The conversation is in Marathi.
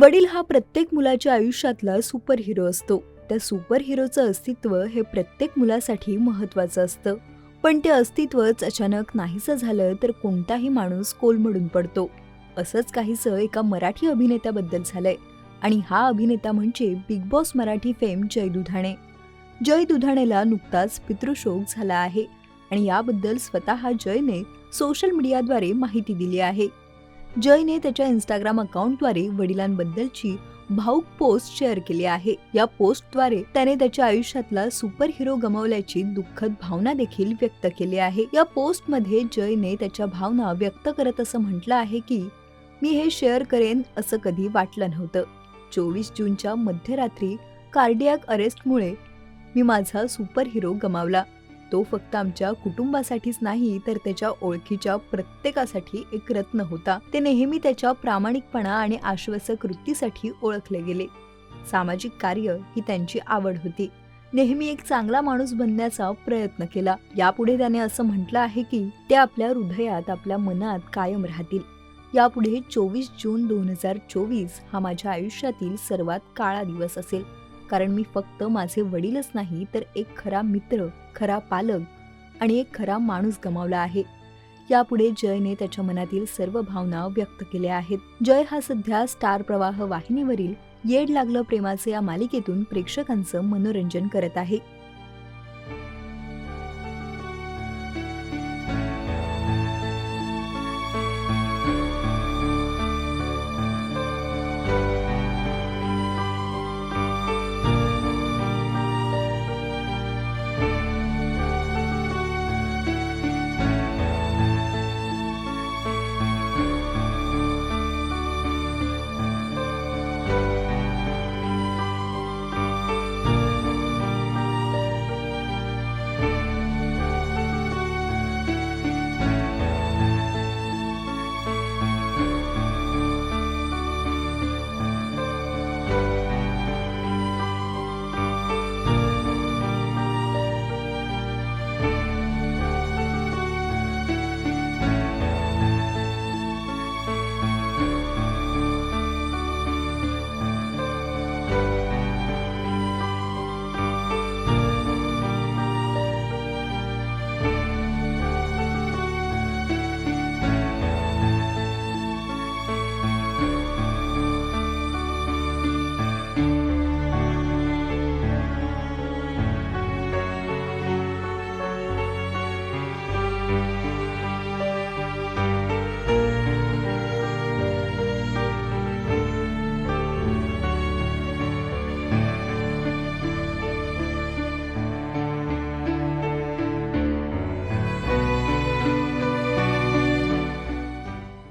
वडील हा प्रत्येक मुलाच्या आयुष्यातला सुपर हिरो असतो. त्या सुपर हिरोचं अस्तित्व हे प्रत्येक मुलासाठी महत्वाचं असतं. पण ते अस्तित्वच अचानक नाहीसं झालं तर कोणताही माणूस कोलमडून पडतो. असंच काहीसं एका मराठी अभिनेत्याबद्दल झालंय. आणि हा अभिनेता म्हणजे Bigg Boss Marathi fame Jay Dudhane. Jay दुधाणेला नुकताच पितृशोक झाला आहे. आणि याबद्दल स्वतः जयने सोशल मीडियाद्वारे माहिती दिली आहे. जयने त्याच्या इंस्टाग्राम अकाउंटद्वारे वडिलांबद्दलची भाऊक पोस्ट शेअर केली आहे. या पोस्टद्वारे त्याने त्याच्या आयुष्यातला सुपर हिरो गमावल्याची दुःखद भावना देखील व्यक्त केली आहे. या पोस्टमध्ये जयने त्याच्या भावना व्यक्त करत असं म्हटलं आहे की मी हे शेअर करेन असं कधी वाटलं नव्हतं. चोवीस जूनच्या मध्यरात्री कार्डियाक अरेस्टमुळे मी माझा सुपर हिरो गमावला. तो फक्त आमच्या कुटुंबासाठीच नाही तर त्याच्या ओळखीच्या प्रत्येकासाठी एक रत्न होता. ते नेहमी त्याच्या प्रामाणिकपणा आणि आश्वासक वृत्तीसाठी ओळखले गेले. सामाजिक कार्य ही त्यांची आवड होती. नेहमी एक चांगला माणूस बनण्याचा प्रयत्न केला. यापुढे त्याने असं म्हटलं आहे की ते आपल्या हृदयात आपल्या मनात कायम राहतील. यापुढे चोवीस जून दोन हजार चोवीस हा माझ्या आयुष्यातील सर्वात काळा दिवस असेल. कारण मी फक्त माझे वडीलच नाही तर एक खरा मित्र खरा पालक आणि एक खरा माणूस गमावला आहे. यापुढे जयने त्याच्या मनातील सर्व भावना व्यक्त केल्या आहेत. जय हा सध्या स्टार प्रवाह वाहिनीवरील येड लागलं प्रेमाचे या मालिकेतून प्रेक्षकांचं मनोरंजन करत आहे.